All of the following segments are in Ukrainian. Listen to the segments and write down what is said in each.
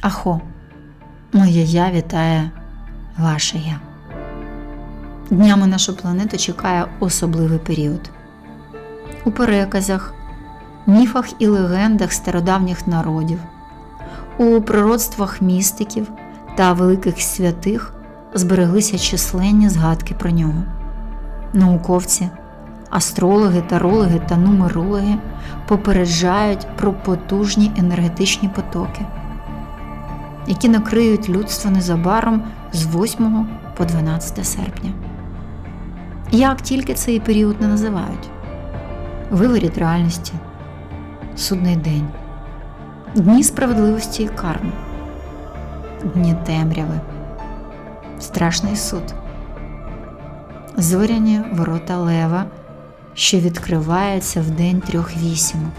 Ахо, моє я вітає ваше я. Днями нашу планету чекає особливий період. У переказах, міфах і легендах стародавніх народів, у пророцтвах містиків та великих святих збереглися численні згадки про нього. Науковці, астрологи, тарологи та нумерологи попереджають про потужні енергетичні потоки, які накриють людство незабаром з 8 по 12 серпня. Як тільки цей період не називають? Виворіт реальності, судний день, дні справедливості і карми, дні темряви, страшний суд, зоряні ворота лева, що відкриваються в день трьох вісімок,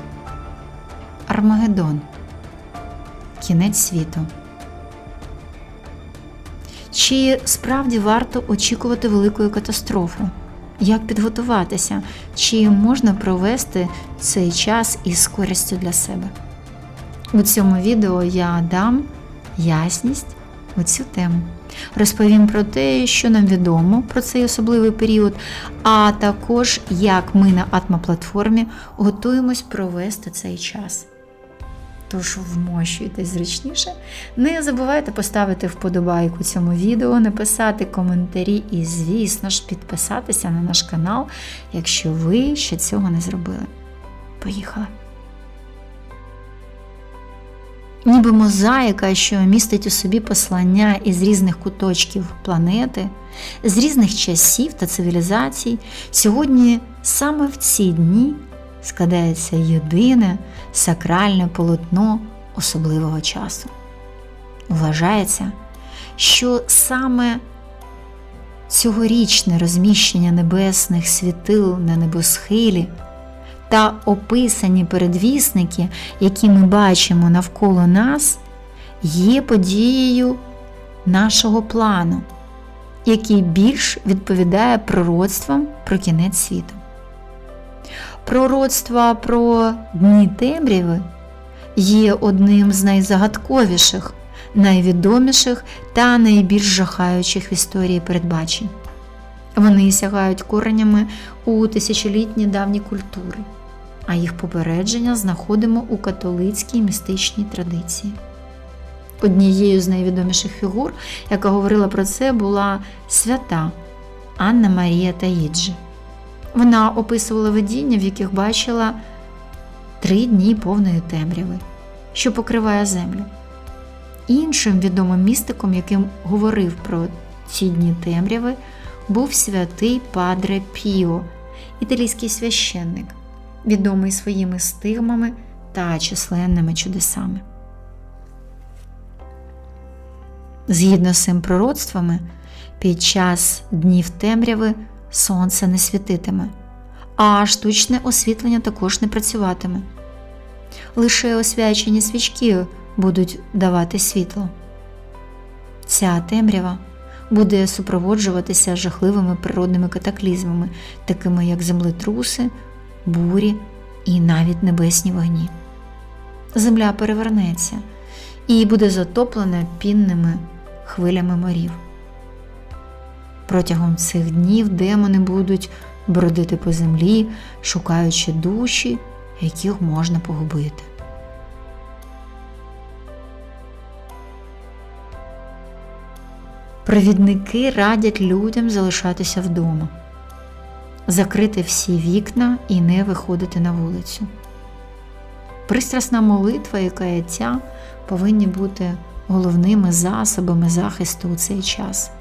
Армагеддон, кінець світу. Чи справді варто очікувати великої катастрофи? Як підготуватися? Чи можна провести цей час із користю для себе? У цьому відео я дам ясність у цю тему. Розповім про те, що нам відомо про цей особливий період, а також як ми на Атма-платформі готуємось провести цей час. Тож вмощуйтесь зручніше. Не забувайте поставити вподобайку цьому відео, написати коментарі і, звісно ж, підписатися на наш канал, якщо ви ще цього не зробили. Поїхали! Ніби мозаїка, що містить у собі послання із різних куточків планети, з різних часів та цивілізацій, сьогодні саме в ці дні складається єдине сакральне полотно особливого часу. Вважається, що саме цьогорічне розміщення небесних світил на небосхилі та описані передвісники, які ми бачимо навколо нас, є подією нашого плану, який більш відповідає пророцтвам про кінець світу. Пророцтва про дні темряви є одним з найзагадковіших, найвідоміших та найбільш жахаючих в історії передбачень. Вони сягають коренями у тисячолітні давні культури, а їх попередження знаходимо у католицькій містичній традиції. Однією з найвідоміших фігур, яка говорила про це, була свята Анна Марія Таїджі. Вона описувала видіння, в яких бачила три дні повної темряви, що покриває землю. Іншим відомим містиком, яким говорив про ці дні темряви, був святий Падре Піо, італійський священник, відомий своїми стигмами та численними чудесами. Згідно з цим пророцтвами, під час днів темряви сонце не світитиме, а штучне освітлення також не працюватиме. Лише освячені свічки будуть давати світло. Ця темрява буде супроводжуватися жахливими природними катаклізмами, такими як землетруси, бурі і навіть небесні вогні. Земля перевернеться і буде затоплена пінними хвилями морів. Протягом цих днів демони будуть бродити по землі, шукаючи душі, яких можна погубити. Провідники радять людям залишатися вдома, закрити всі вікна і не виходити на вулицю. Пристрасна молитва і каяття повинні бути головними засобами захисту у цей час.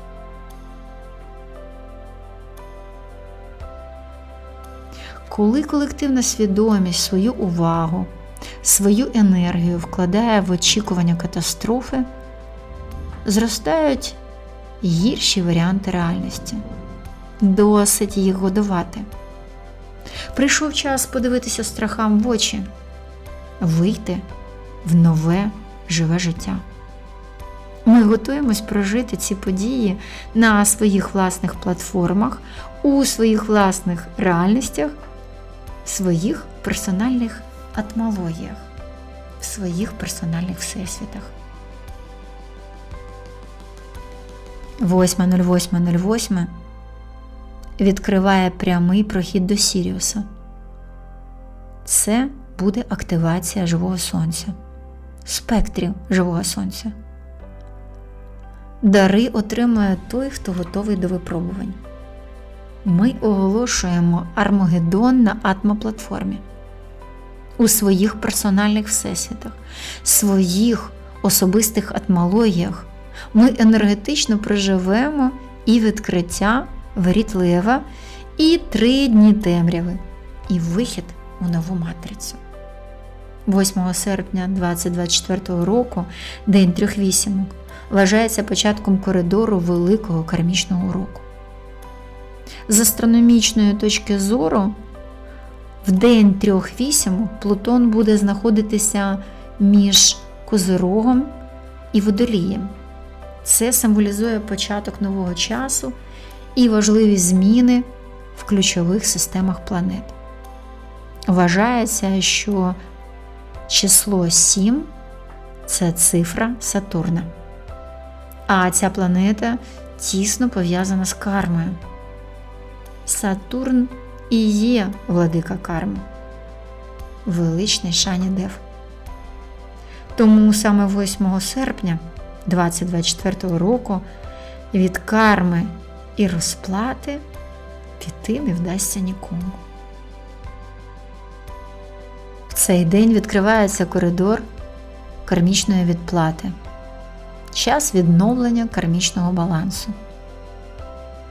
Коли колективна свідомість свою увагу, свою енергію вкладає в очікування катастрофи, зростають гірші варіанти реальності. Досить їх годувати. Прийшов час подивитися страхам в очі, вийти в нове живе життя. Ми готуємось прожити ці події на своїх власних платформах, у своїх власних реальностях, в своїх персональних атмологіях, в своїх персональних всесвітах. 8.08.08 відкриває прямий прохід до Сіріуса. Це буде активація живого сонця, спектрів живого сонця. Дари отримує той, хто готовий до випробувань. Ми оголошуємо Армагеддон на атмоплатформі у своїх персональних всесвітах, своїх особистих атмологіях. Ми енергетично проживемо і відкриття воріт лева, і три дні темряви, і вихід у нову матрицю. 8 серпня 2024 року, День трьох вісімок, вважається початком коридору великого кармічного уроку. З астрономічної точки зору, в день трьох вісімок Плутон буде знаходитися між Козирогом і Водолієм. Це символізує початок нового часу і важливі зміни в ключових системах планет. Вважається, що число 7 це цифра Сатурна. А ця планета тісно пов'язана з кармою. Сатурн і є владика карми, величний Шані Дев. Тому саме 8 серпня 2024 року від карми і розплати піти не вдасться нікому. В цей день відкривається коридор кармічної відплати, час відновлення кармічного балансу.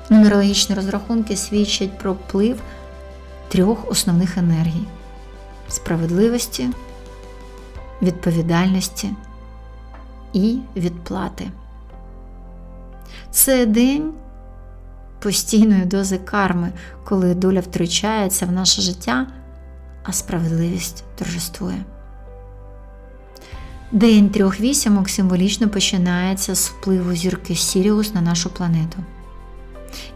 Нумерологічні розрахунки свідчать про вплив трьох основних енергій справедливості, відповідальності і відплати. Це день постійної дози карми, коли доля втручається в наше життя, а справедливість торжествує. День трьох вісімок символічно починається з впливу зірки Сіріус на нашу планету.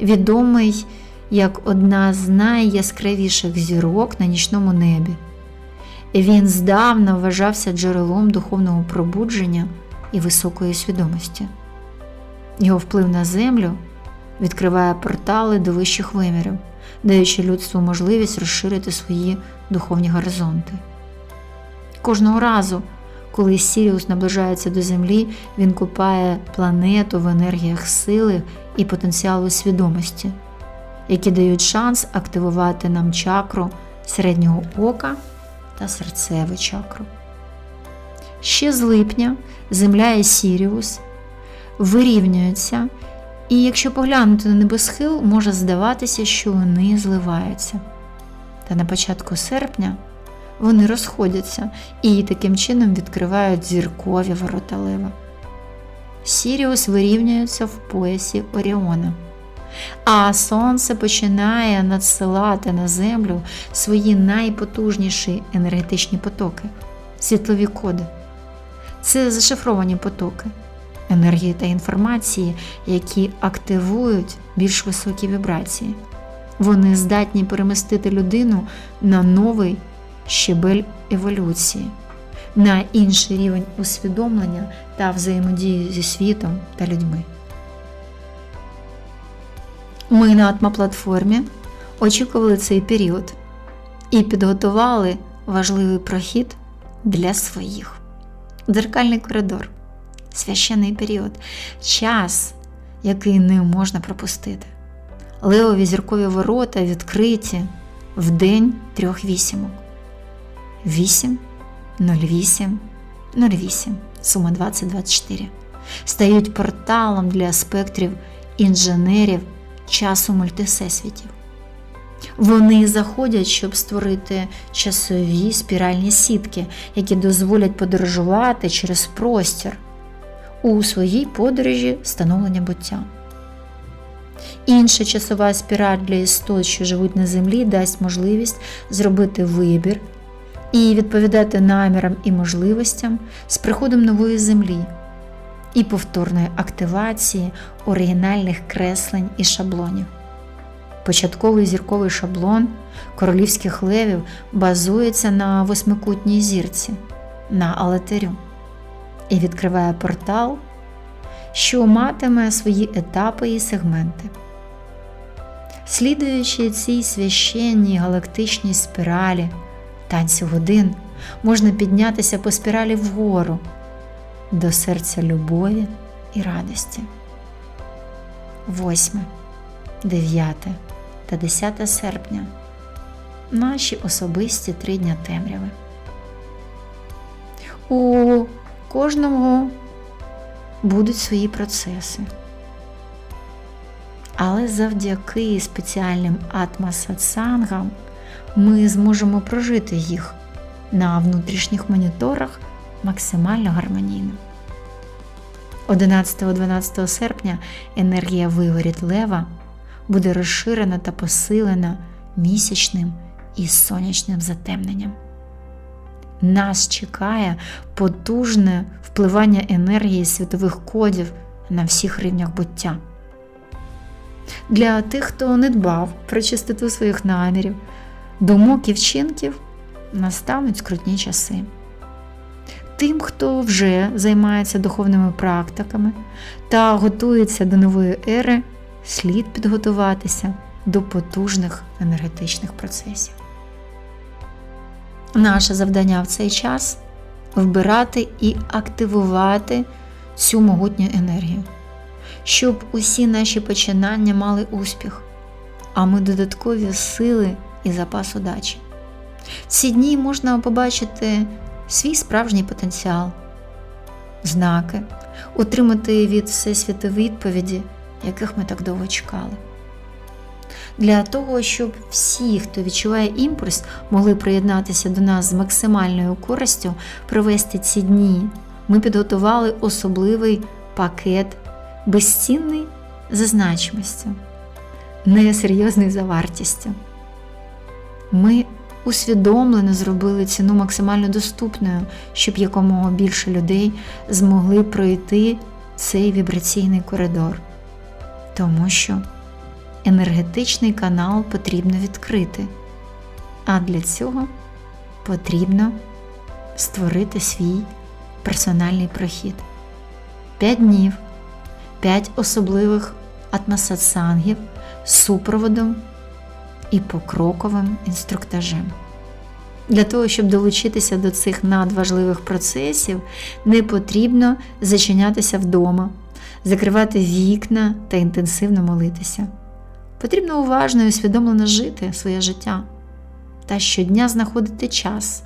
Відомий як одна з найяскравіших зірок на нічному небі. Він здавна вважався джерелом духовного пробудження і високої свідомості. Його вплив на землю відкриває портали до вищих вимірів, даючи людству можливість розширити свої духовні горизонти. Кожного разу, коли Сіріус наближається до Землі, він купає планету в енергіях сили і потенціалу свідомості, які дають шанс активувати нам чакру середнього ока та серцеву чакру. Ще з липня Земля і Сіріус вирівнюються, і якщо поглянути на небосхил, може здаватися, що вони зливаються. Та на початку серпня вони розходяться і таким чином відкривають зіркові ворота лева. Сіріус вирівнюється в поясі Оріона. А Сонце починає надсилати на Землю свої найпотужніші енергетичні потоки, світлові коди. Це зашифровані потоки енергії та інформації, які активують більш високі вібрації. Вони здатні перемістити людину на новий щебель еволюції, на інший рівень усвідомлення та взаємодії зі світом та людьми. Ми на атмоплатформі очікували цей період і підготували важливий прохід для своїх. Дзеркальний коридор, священний період, час, який не можна пропустити. Левові зіркові ворота відкриті в день трьох вісімок. 8, 08, 08, сума 2024 стають порталом для спектрів інженерів часу мультисесвітів. Вони заходять, щоб створити часові спіральні сітки, які дозволять подорожувати через простір у своїй подорожі становлення буття. Інша часова спіраль для істот, що живуть на землі, дасть можливість зробити вибір і відповідати намірам і можливостям з приходом нової землі і повторної активації оригінальних креслень і шаблонів. Початковий зірковий шаблон королівських левів базується на восьмикутній зірці на Алетерю і відкриває портал, що матиме свої етапи і сегменти. Слідуючи цій священній галактичній спіралі танцю годин, можна піднятися по спіралі вгору до серця любові і радості. 8, 9 та 10 серпня наші особисті три дня темряви. У кожного будуть свої процеси. Але завдяки спеціальним атмасатсангам ми зможемо прожити їх на внутрішніх моніторах максимально гармонійно. 11-12 серпня енергія вигоріт лева буде розширена та посилена місячним і сонячним затемненням. Нас чекає потужне впливання енергії світових кодів на всіх рівнях буття. Для тих, хто не дбав про чистоту своїх намірів, думок і вчинків, настануть скрутні часи. Тим, хто вже займається духовними практиками та готується до нової ери, слід підготуватися до потужних енергетичних процесів. Наше завдання в цей час вбирати і активувати цю могутню енергію, щоб усі наші починання мали успіх, а ми додаткові сили і запас удачі. Ці дні можна побачити свій справжній потенціал, знаки, отримати від Всесвіту відповіді, яких ми так довго чекали. Для того, щоб всі, хто відчуває імпульс, могли приєднатися до нас з максимальною користю провести ці дні, ми підготували особливий пакет безцінний за значимістю, несерйозний за вартістю. Ми усвідомлено зробили ціну максимально доступною, щоб якомога більше людей змогли пройти цей вібраційний коридор. Тому що енергетичний канал потрібно відкрити, а для цього потрібно створити свій персональний прохід. П'ять днів, п'ять особливих атмасатсангів з супроводом і покроковим інструктажем. Для того, щоб долучитися до цих надважливих процесів, не потрібно зачинятися вдома, закривати вікна та інтенсивно молитися. Потрібно уважно і усвідомлено жити своє життя та щодня знаходити час,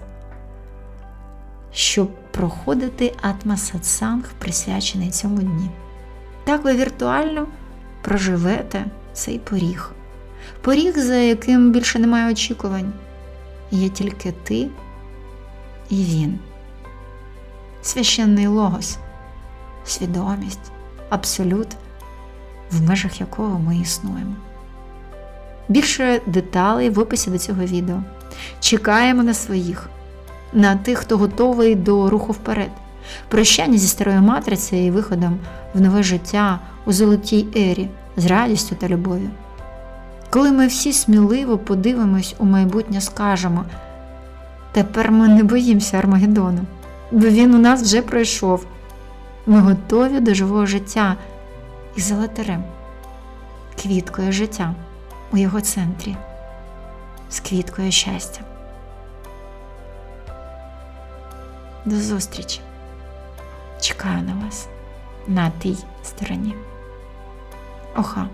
щоб проходити атмасатсанг, присвячений цьому дні. Так ви віртуально проживете цей поріг. Поріг, за яким більше немає очікувань. Є тільки ти і він. Священний логос, свідомість, абсолют, в межах якого ми існуємо. Більше деталей в описі до цього відео. Чекаємо на своїх, на тих, хто готовий до руху вперед, прощання зі старою матрицею і виходом в нове життя у золотій ері з радістю та любов'ю. Коли ми всі сміливо подивимось у майбутнє, скажемо тепер ми не боїмося Армагеддону, бо він у нас вже пройшов. Ми готові до живого життя і золотарем, квіткою життя у його центрі, з квіткою щастя. До зустрічі! Чекаю на вас на тій стороні. Оха!